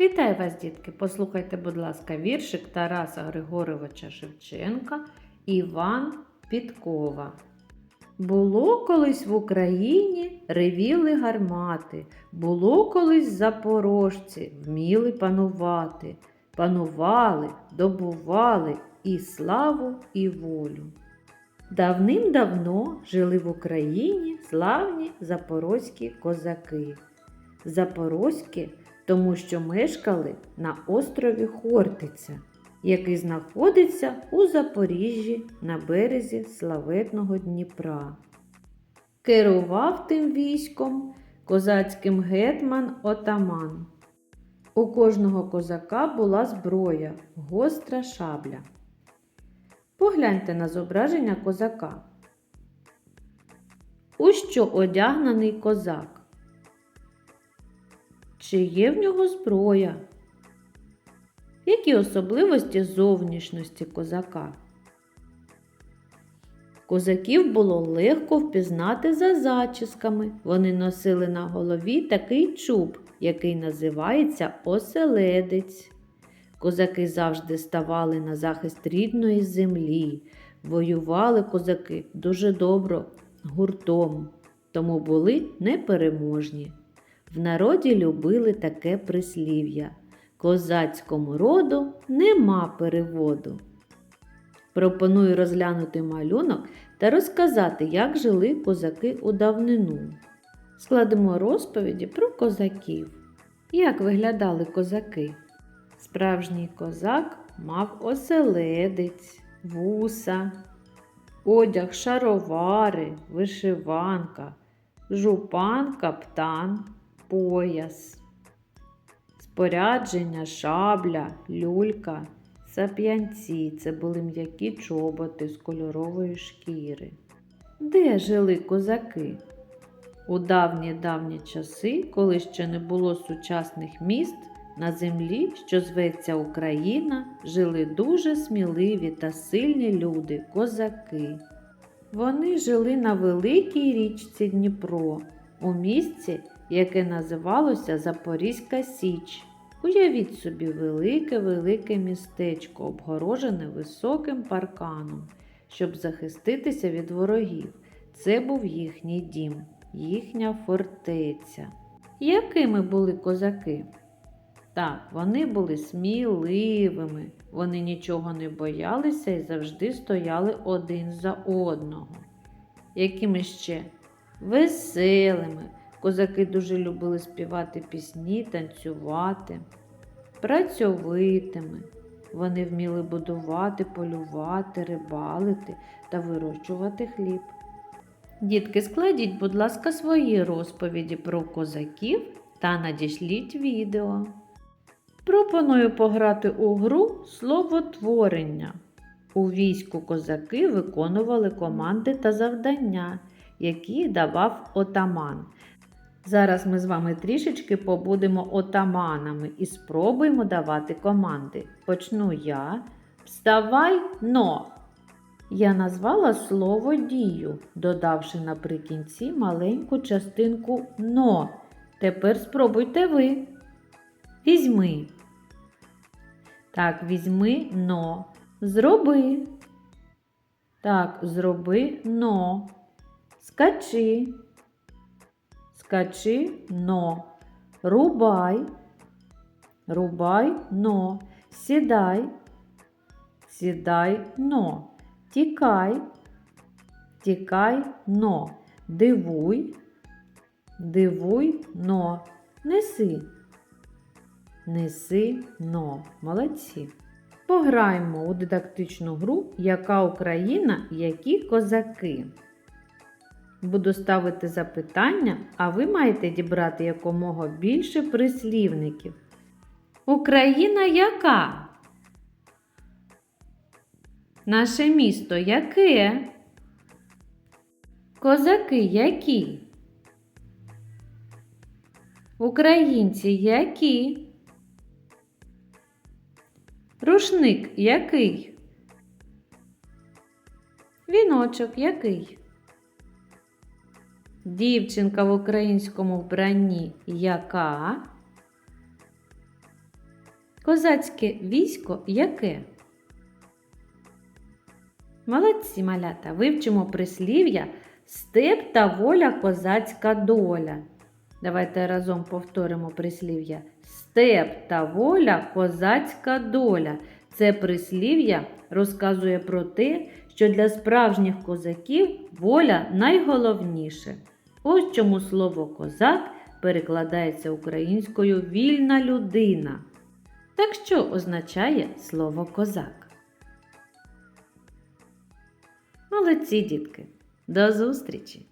Вітаю вас, дітки! Послухайте, будь ласка, віршик Тараса Григоровича Шевченка Іван Підкова. Було колись в Україні ревіли гармати, було колись запорожці, вміли панувати, панували, добували і славу, і волю. Давним-давно жили в Україні славні запорозькі козаки. Запорозькі тому що мешкали на острові Хортиця, який знаходиться у Запоріжжі на березі славетного Дніпра. Керував тим військом козацьким гетман отаман. У кожного козака була зброя, гостра шабля. Погляньте на зображення козака. У що одягнений козак? Чи є в нього зброя? Які особливості зовнішності козака? Козаків було легко впізнати за зачісками. Вони носили на голові такий чуб, який називається оселедець. Козаки завжди ставали на захист рідної землі. Воювали козаки дуже добро, гуртом, тому були непереможні. В народі любили таке прислів'я Козацькому роду нема переводу. Пропоную розглянути малюнок та розказати, як жили козаки у давнину. Складемо розповіді про козаків. Як виглядали козаки? Справжній козак мав оселедець, вуса, одяг шаровари, вишиванка, жупан, каптан пояс, спорядження, шабля, люлька, сап'янці це були м'які чоботи з кольорової шкіри. Де жили козаки? У давні давні часи, коли ще не було сучасних міст, на землі, що зветься Україна, жили дуже сміливі та сильні люди, козаки. Вони жили на великій річці Дніпро, у місці, яке називалося Запорізька Січ. Уявіть собі велике-велике містечко, обгорожене високим парканом, щоб захиститися від ворогів. Це був їхній дім, їхня фортеця. Якими були козаки? Так, вони були сміливими, вони нічого не боялися і завжди стояли один за одного. Якими ще веселими, Козаки дуже любили співати пісні, танцювати, працьовитими. Вони вміли будувати, полювати, рибалити та вирощувати хліб. Дітки, складіть, будь ласка, свої розповіді про козаків та надішліть відео. Пропоную пограти у гру словотворення. У війську козаки виконували команди та завдання, які давав отаман. Зараз ми з вами трішечки побудемо отаманами і спробуємо давати команди. Почну я. Вставай но. Я назвала слово дію, додавши наприкінці маленьку частинку но. Тепер спробуйте ви. Візьми. Так, візьми но. Зроби. Так, зроби но. Скачи скачи но, рубай, рубай но, сідай, сідай но, тікай, тікай но, дивуй, дивуй но, неси, неси но. Молодці. Пограємо у дидактичну гру Яка Україна, які козаки. Буду ставити запитання, а ви маєте дібрати якомога більше прислівників. Україна яка? Наше місто яке? Козаки які? Українці які? Рушник який? Віночок який? Дівчинка в українському вбранні яка? Козацьке військо яке? Молодці малята, вивчимо прислів'я Степ та воля козацька доля. Давайте разом повторимо прислів'я. Степ та воля козацька доля. Це прислів'я розказує про те, що для справжніх козаків воля найголовніше. Ось чому слово козак перекладається українською вільна людина. Так що означає слово козак? Молодці, дітки! До зустрічі!